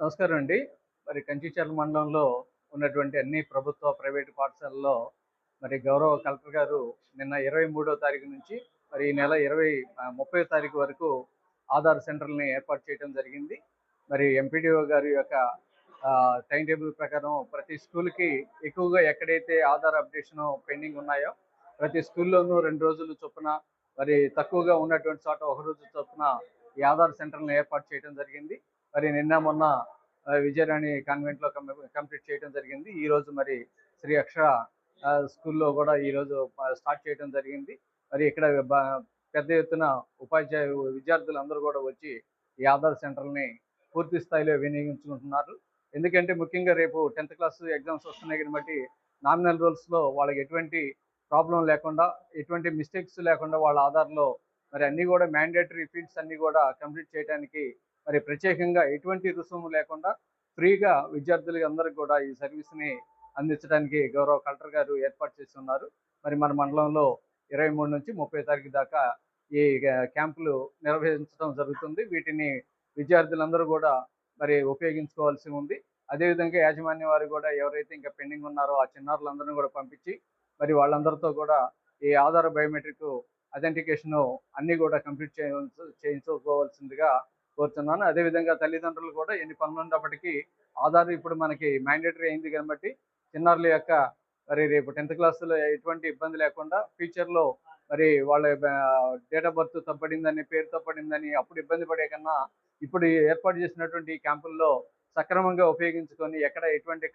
నమస్కారం అండి. మరి కంచిచర్ల మండలంలో ఉన్నటువంటి అన్ని ప్రభుత్వ ప్రైవేటు పాఠశాలల్లో మరి గౌరవ కలెక్టర్ గారు నిన్న ఇరవై మూడో తారీఖు నుంచి మరి ఈ నెల ఇరవై ముప్పై తారీఖు వరకు ఆధార్ సెంటర్ని ఏర్పాటు చేయడం జరిగింది. మరి ఎంపీడీఓ గారి యొక్క టైం టేబుల్ ప్రకారం ప్రతి స్కూల్కి ఎక్కువగా ఎక్కడైతే ఆధార్ అప్డేషన్ పెండింగ్ ఉన్నాయో ప్రతి స్కూల్లోనూ రెండు రోజులు చొప్పున మరి తక్కువగా ఉన్నటువంటి చోట ఒక రోజు చొప్పున ఈ ఆధార్ సెంటర్లను ఏర్పాటు చేయడం జరిగింది. మరి నిన్న మొన్న విజయరాణి కాన్వెంట్లో కంప్లీట్ చేయడం జరిగింది. ఈ రోజు మరి శ్రీ అక్షర స్కూల్లో కూడా ఈ రోజు స్టార్ట్ చేయడం జరిగింది. మరి ఇక్కడ పెద్ద ఎత్తున ఉపాధ్యాయ విద్యార్థులందరూ కూడా వచ్చి ఈ ఆధార్ సెంటర్ని పూర్తి స్థాయిలో వినియోగించుకుంటున్నారు. ఎందుకంటే ముఖ్యంగా రేపు టెన్త్ క్లాస్ ఎగ్జామ్స్ వస్తున్నాయి కాబట్టి నామినల్ రూల్స్లో వాళ్ళకి ఎటువంటి ప్రాబ్లం లేకుండా ఎటువంటి మిస్టేక్స్ లేకుండా వాళ్ళ ఆధార్లో మరి అన్ని కూడా మ్యాండేటరీ ఫీల్డ్స్ అన్నీ కూడా కంప్లీట్ చేయడానికి మరి ప్రత్యేకంగా ఎటువంటి రుసుము లేకుండా ఫ్రీగా విద్యార్థులకి అందరికి కూడా ఈ సర్వీస్ని అందించడానికి గౌరవ కలెక్టర్ గారు ఏర్పాటు చేసి ఉన్నారు మరి మన మండలంలో ఇరవై మూడు నుంచి ముప్పై తారీఖు దాకా ఈ క్యాంపులు నిర్వహించడం జరుగుతుంది. వీటిని విద్యార్థులందరూ కూడా మరి ఉపయోగించుకోవాల్సి ఉంది. అదేవిధంగా యాజమాన్య వారు కూడా ఎవరైతే ఇంకా పెండింగ్ ఉన్నారో ఆ చిన్నారులందరినీ కూడా పంపించి మరి వాళ్ళందరితో కూడా ఈ ఆధార్ బయోమెట్రిక్ అథెంటికేషన్ అన్నీ కూడా కంప్లీట్ చేయ చేయించుకోవాల్సిందిగా కోరుతున్నాను. అదేవిధంగా తల్లిదండ్రులు కూడా ఎన్ని పనులు ఉన్నప్పటికీ ఆధార్ ఇప్పుడు మనకి మ్యాండేటరీ అయింది కాబట్టి చిన్నారుల యొక్క మరి రేపు టెన్త్ క్లాస్లో ఎటువంటి ఇబ్బంది లేకుండా ఫ్యూచర్లో మరి వాళ్ళ డేట్ ఆఫ్ బర్త్ తప్పడిందని పేరు తప్పడిందని అప్పుడు ఇబ్బంది పడే కన్నా ఇప్పుడు ఏర్పాటు చేసినటువంటి ఈ క్యాంపుల్లో సక్రమంగా ఉపయోగించుకొని ఎక్కడ ఎటువంటి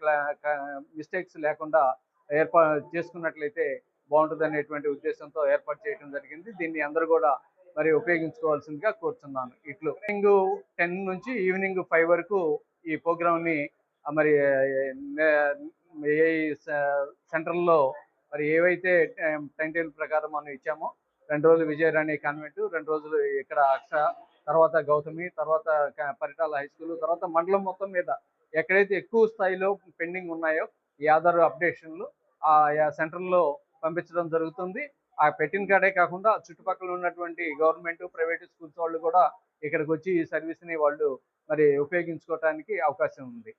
మిస్టేక్స్ లేకుండా ఏర్పా చేసుకున్నట్లయితే బాగుంటుంది అనేటువంటి ఉద్దేశంతో ఏర్పాటు చేయడం జరిగింది. దీన్ని అందరూ కూడా మరి ఉపయోగించుకోవాల్సిందిగా కోరుతున్నాను ఇట్లు మార్నింగ్ టెన్ నుంచి ఈవినింగ్ ఫైవ్ వరకు ఈ ప్రోగ్రామ్ని మరి సెంటర్లో మరి ఏవైతే టైం టేబుల్ ప్రకారం మనం ఇచ్చామో రెండు రోజులు విజయరాణి కాన్వెంట్ రెండు రోజులు ఇక్కడ అక్ష తర్వాత గౌతమి తర్వాత పరిటాల హై స్కూల్ తర్వాత మండలం మొత్తం మీద ఎక్కడైతే ఎక్కువ స్థాయిలో పెండింగ్ ఉన్నాయో ఈ ఆధార్ అప్డేషన్లు ఆ సెంటర్లో పంపించడం జరుగుతుంది. ఆ పెట్టిన కాడే కాకుండా చుట్టుపక్కల ఉన్నటువంటి గవర్నమెంట్ ప్రైవేట్ స్కూల్స్ వాళ్ళు కూడా ఇక్కడికి వచ్చి ఈ సర్వీస్ని వాళ్ళు మరి ఉపయోగించుకోవటానికి అవకాశం ఉంది.